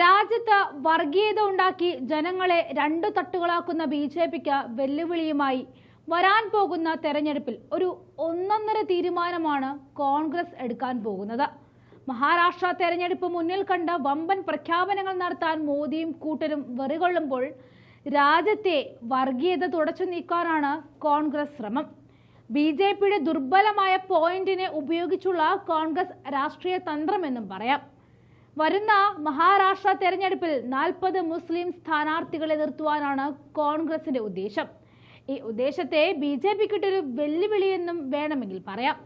രാജ്യത്ത് വർഗീയത ഉണ്ടാക്കി ജനങ്ങളെ രണ്ടു തട്ടുകളാക്കുന്ന ബി ജെ പിക്ക് വെല്ലുവിളിയുമായി വരാൻ പോകുന്ന തെരഞ്ഞെടുപ്പിൽ ഒരു ഒന്നൊന്നര തീരുമാനമാണ് കോൺഗ്രസ് എടുക്കാൻ പോകുന്നത്. മഹാരാഷ്ട്ര തെരഞ്ഞെടുപ്പ് മുന്നിൽ കണ്ട് വമ്പൻ പ്രഖ്യാപനങ്ങൾ നടത്താൻ മോദിയും കൂട്ടരും വെറികൊള്ളുമ്പോൾ രാജ്യത്തെ വർഗീയത തുടച്ചു നീക്കാനാണ് കോൺഗ്രസ് ശ്രമം. ബി ജെ പിയുടെ ദുർബലമായ പോയിന്റിനെ ഉപയോഗിച്ചുള്ള കോൺഗ്രസ് രാഷ്ട്രീയ തന്ത്രമെന്നും പറയാം. വരുന്ന മഹാരാഷ്ട്ര തെരഞ്ഞെടുപ്പിൽ നാൽപ്പത് മുസ്ലിം സ്ഥാനാർത്ഥികളെ നിർത്തുവാനാണ് കോൺഗ്രസിന്റെ ഉദ്ദേശം. ഈ ഉദ്ദേശത്തെ ബി ജെ പിക്കിട്ടൊരു വെല്ലുവിളിയെന്നും വേണമെങ്കിൽ പറയാം.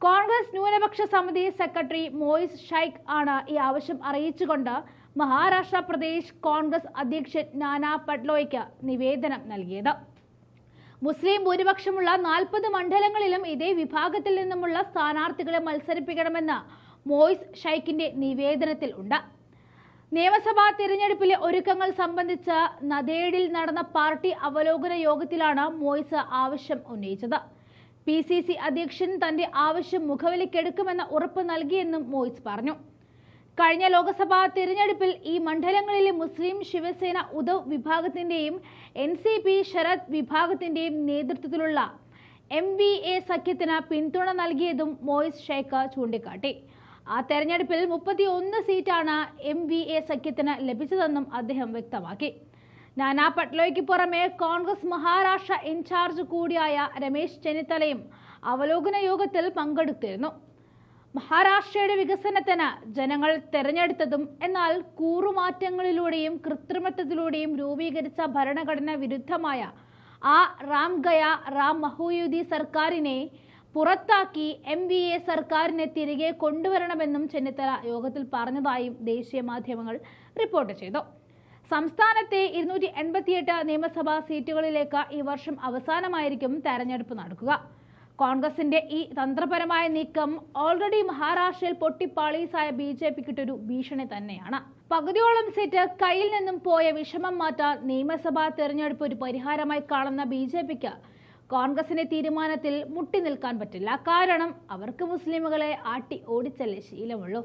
കോൺഗ്രസ് ന്യൂനപക്ഷ സമിതി സെക്രട്ടറി മോയിസ് ഷൈഖ് ആണ് ഈ ആവശ്യം അറിയിച്ചുകൊണ്ട് മഹാരാഷ്ട്ര പ്രദേശ് കോൺഗ്രസ് അധ്യക്ഷൻ നാനാ പട്ലോയ്ക്ക് നിവേദനം നൽകിയത്. മുസ്ലിം ഭൂരിപക്ഷമുള്ള നാൽപ്പത് മണ്ഡലങ്ങളിലും ഇതേ വിഭാഗത്തിൽ നിന്നുമുള്ള സ്ഥാനാർത്ഥികളെ മത്സരിപ്പിക്കണമെന്ന് മോയിസ് ഷൈക്കിന്റെ നിവേദനത്തിൽ ഉണ്ട്. നിയമസഭാ തിരഞ്ഞെടുപ്പിലെ ഒരുക്കങ്ങൾ സംബന്ധിച്ച് നദേഡിൽ നടന്ന പാർട്ടി അവലോകന യോഗത്തിലാണ് മോയിസ് ആവശ്യം ഉന്നയിച്ചത്. പി സി സി അധ്യക്ഷൻ തന്റെ ആവശ്യം മുഖവിലക്കെടുക്കുമെന്ന ഉറപ്പ് നൽകിയെന്നും മോയിസ് പറഞ്ഞു. കഴിഞ്ഞ ലോക്സഭാ തിരഞ്ഞെടുപ്പിൽ ഈ മണ്ഡലങ്ങളിലെ മുസ്ലിം ശിവസേന ഉദവ് വിഭാഗത്തിന്റെയും എൻ സി പി ശരത് വിഭാഗത്തിന്റെയും നേതൃത്വത്തിലുള്ള എം വി എ സഖ്യത്തിന് പിന്തുണ നൽകിയതും മോയിസ് ഷേഖ് ചൂണ്ടിക്കാട്ടി. ആ തെരഞ്ഞെടുപ്പിൽ മുപ്പത്തി ഒന്ന് സീറ്റാണ് എം വി എ സഖ്യത്തിന് ലഭിച്ചതെന്നും അദ്ദേഹം വ്യക്തമാക്കി. നാനാ പട്ലോയ്ക്ക് പുറമെ കോൺഗ്രസ് മഹാരാഷ്ട്ര ഇൻചാർജ് കൂടിയായ രമേശ് ചെന്നിത്തലയും അവലോകന യോഗത്തിൽ പങ്കെടുത്തിരുന്നു. മഹാരാഷ്ട്രയുടെ വികസനത്തിന് ജനങ്ങൾ തെരഞ്ഞെടുത്തതും എന്നാൽ കൂറുമാറ്റങ്ങളിലൂടെയും കൃത്രിമത്വത്തിലൂടെയും രൂപീകരിച്ച ഭരണഘടന വിരുദ്ധമായ ആ റാം ഗയ റാം മഹൂയുദി സർക്കാരിനെ പുറത്താക്കി എം വി എ സർക്കാരിനെ തിരികെ കൊണ്ടുവരണമെന്നും ചെന്നിത്തല യോഗത്തിൽ പറഞ്ഞതായും ദേശീയ മാധ്യമങ്ങൾ റിപ്പോർട്ട് ചെയ്തു. സംസ്ഥാനത്തെ ഇരുന്നൂറ്റി എൺപത്തിയെട്ട് നിയമസഭാ സീറ്റുകളിലേക്ക് ഈ വർഷം അവസാനമായിരിക്കും തെരഞ്ഞെടുപ്പ് നടക്കുക. കോൺഗ്രസിന്റെ ഈ തന്ത്രപരമായ നീക്കം ഓൾറെഡി മഹാരാഷ്ട്രയിൽ പൊട്ടിപ്പാളീസായ ബി ജെ പിക്കിട്ടൊരു ഭീഷണി തന്നെയാണ്. പകുതിയോളം സീറ്റ് കയ്യിൽ നിന്നും പോയ വിഷമം മാറ്റാൻ നിയമസഭാ തെരഞ്ഞെടുപ്പ് ഒരു പരിഹാരമായി കാണുന്ന ബി ജെ പിക്ക് കോൺഗ്രസിന്റെ തീരുമാനത്തിൽ മുട്ടി നിൽക്കാൻ പറ്റില്ല. കാരണം അവർക്ക് മുസ്ലിമുകളെ ആട്ടി ഓടിച്ചല്ലേ ശീലമുള്ളൂ.